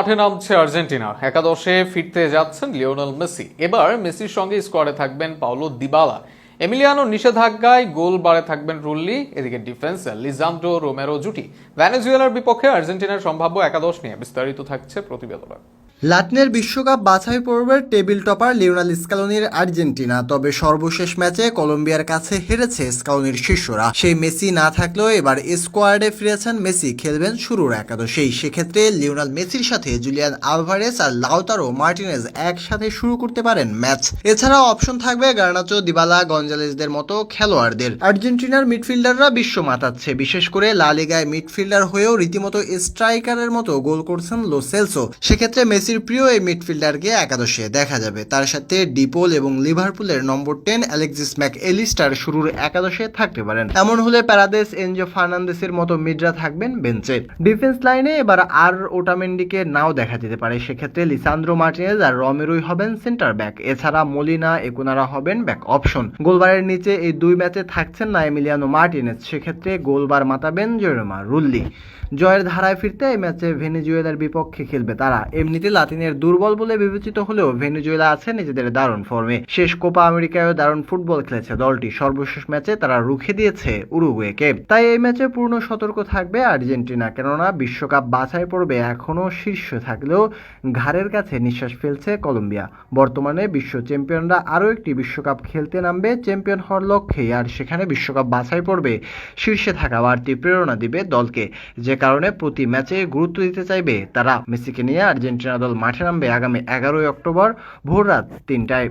মাঠে নামছে আর্জেন্টিনা। একাদশে ফিরতে যাচ্ছেন লিওনেল মেসি। এবার মেসির সঙ্গে স্কোয়াডে থাকবেন পাওলো দিবালা। এমিলিয়ানো নিষেধাজ্ঞায় গোল বাড়ে থাকবেন রুল্লি। এদিকে ডিফেন্স লিজান্ডো রোমেরো জুটি। ভ্যানেজুয়েলার বিপক্ষে আর্জেন্টিনার সম্ভাব্য একাদশ নিয়ে বিস্তারিত থাকছে প্রতিবেদনে। লাতিনের বিশ্বকাপ বাছাই পর্বের টেবিল টপার লিওনাল স্কালোনির আর্জেন্টিনা, তবে সর্বশেষ ম্যাচে কলম্বিয়ার কাছে হেরেছে স্কালোনির শিষ্যরা। সেই মেসি না থাকলেও এবার স্কোয়াডে ফিরেছেন মেসি, খেলবেন শুরুর একাদশেই। সেক্ষেত্রে লিওনাল মেসির সাথে জুলিয়ান আলভারেস আর লাউতারো মার্টিনেজ একসাথে শুরু করতে পারেন ম্যাচ। এছাড়াও অপশন থাকবে গার্নাচো দিবালা গঞ্জালেসদের মতো খেলোয়াড়দের। আর্জেন্টিনার মিডফিল্ডাররা বিশ্ব মাতাচ্ছে। বিশেষ করে লা লিগায় মিডফিল্ডার হয়েও রীতিমতো স্ট্রাইকারের মতো গোল করছেন লো সেক্ষেত্রে সেক্ষেত্রে মেসির প্রিয় এই মিডফিল্ডারকে একাদশে দেখা যাবে। তার সাথে ডিপোল এবং লিভারপুলের number ten Alexis Mac Allister শুরুর একাদশে থাকতে পারেন। এমন হলে প্যারাদেস, এনজো ফার্নান্দেসের মতো মিডরা থাকবেন বেঞ্চে। ডিফেন্স লাইনে এবার আর ওটামেন্ডিকে নাও দেখা যেতে পারে। সেক্ষেত্রে লিসান্দ্রো মার্টিনেজ আর রমেরোই হবেন সেন্টার ব্যাক। এছাড়া মলিনা একুনারা হবেন ব্যাক অপশন। গোলবারের নিচে এই দুই ম্যাচে থাকছেন না এমিলিয়ানো মার্টিনেজ। সেক্ষেত্রে গোলবার মাতাবেন জেরোমা রুল্লি। জয়ের ধারায় ফিরতে এই ম্যাচে ভেনেজুয়েলার বিপক্ষে খেলবে তারা। এমনিতে লাতিনের দুর্বল বলে বিবেচিত হলেও ভেনেজুয়েলা আছে নিজেদের দারুণ ফর্মে। শেষ কোপা আমেরিকায়ও দারুণ ফুটবল খেলেছে দলটি। সর্বশেষ ম্যাচে তারা রুখে দিয়েছে উরুগুয়েকে। তাই এই ম্যাচে পূর্ণ সতর্ক থাকবে আর্জেন্টিনা, কেননা বিশ্বকাপ বাছাই পর্বে এখনও শীর্ষে থাকলেও ঘাড়ের কাছে নিঃশ্বাস ফেলছে কলম্বিয়া। বর্তমানে বিশ্ব চ্যাম্পিয়নরা আরও একটি বিশ্বকাপ খেলতে নামবে চ্যাম্পিয়ন হওয়ার লক্ষ্যে আর সেখানে বিশ্বকাপ বাছাই পর্বে শীর্ষে থাকা বাড়তি প্রেরণা দিবে দলকে। যে কারণে প্রতি ম্যাচে গুরুত্ব দিতে চাইবে তারা। মেসিকে নিয়ে আর্জেন্টিনা দল মাঠে নামবে আগামী এগারোই অক্টোবর ভোররাত তিনটায়।